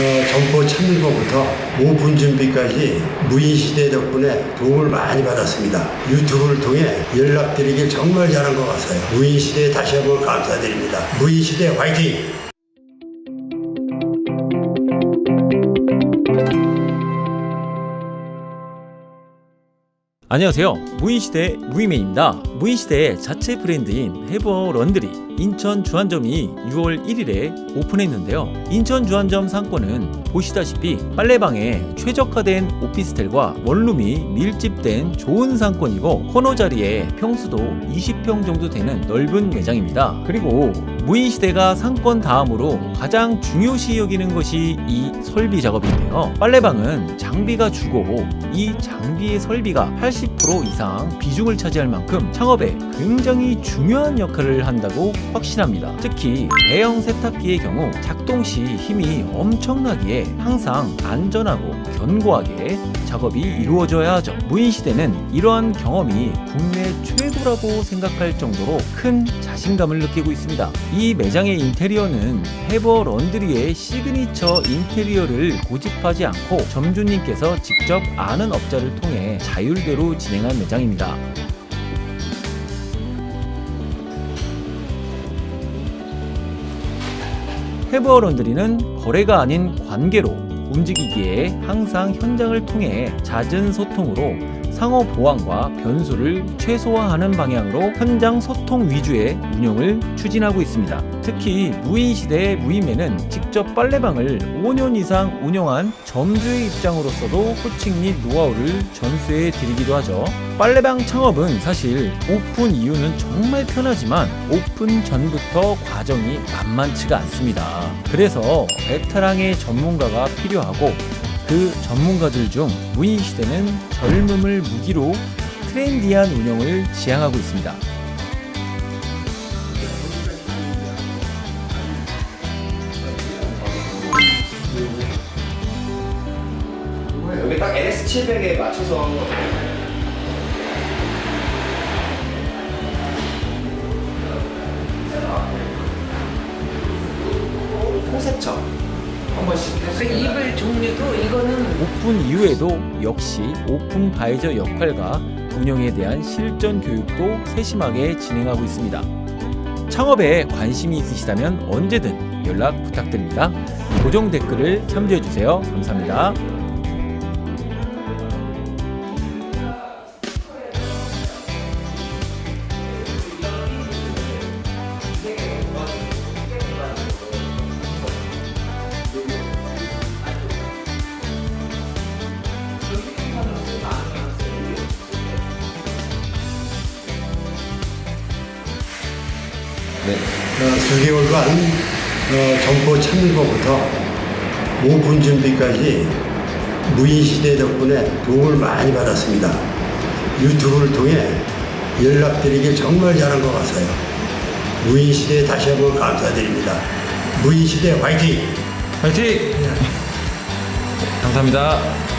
어, 점포 찾는 것부터 오픈 준비까지 무인시대 덕분에 도움을 많이 받았습니다. 유튜브를 통해 연락드리길 정말 잘한 것 같아요. 무인시대에 다시 한번 감사드립니다. 무인시대 화이팅! 안녕하세요. 무인시대 무이맨입니다. 무인시대의 자체 브랜드인 해버 런드리 인천 주한점이 6월 1일에 오픈했는데요. 인천 주한점 상권은 보시다시피 빨래방에 최적화된 오피스텔과 원룸이 밀집된 좋은 상권이고 코너 자리에 평수도 20평 정도 되는 넓은 매장입니다. 그리고 무인 시대가 상권 다음으로 가장 중요시 여기는 것이 이 설비 작업인데요. 빨래방은 장비가 주고 이 장비의 설비가 80% 이상 비중을 차지할 만큼 창업에 굉장히 중요한 역할을 한다고 확신합니다. 특히 대형 세탁기의 경우 작동 시 힘이 엄청나기에 항상 안전하고 견고하게 작업이 이루어져야 하죠. 무인시대는 이러한 경험이 국내 최고라고 생각할 정도로 큰 자신감을 느끼고 있습니다. 이 매장의 인테리어는 해버 런드리의 시그니처 인테리어를 고집하지 않고 점주님께서 직접 아는 업자를 통해 자율대로 진행한 매장입니다. 해버 런드리는 거래가 아닌 관계로 움직이기에 항상 현장을 통해 잦은 소통으로 상호 보완과 변수를 최소화하는 방향으로 현장 소통 위주의 운영을 추진하고 있습니다. 특히 무인 시대의 무인매는 직접 빨래방을 5년 이상 운영한 점주의 입장으로서도 호칭 및 노하우를 전수해 드리기도 하죠. 빨래방 창업은 사실 오픈 이후는 정말 편하지만 오픈 전부터 과정이 만만치가 않습니다. 그래서 베테랑의 전문가가 필요하고 그 전문가들 중 무인 시대는 젊음을 무기로 트렌디한 운영을 지향하고 있습니다. 여기 딱 NS700에 맞춰서 홍세척 한 번씩 그 이불 종류도 이거는 오픈 이후에도 역시 오픈 바이저 역할과 운영에 대한 실전 교육도 세심하게 진행하고 있습니다. 창업에 관심이 있으시다면 언제든 연락 부탁드립니다. 고정 댓글을 참조해 주세요. 감사합니다. 어, 수개월간 어, 점포 찾는 것부터 오픈 준비까지 무인 시대 덕분에 도움을 많이 받았습니다. 유튜브를 통해 연락드리길 정말 잘한 것 같아요. 무인 시대에 다시 한번 감사드립니다. 무인 시대 화이팅! 화이팅! 감사합니다.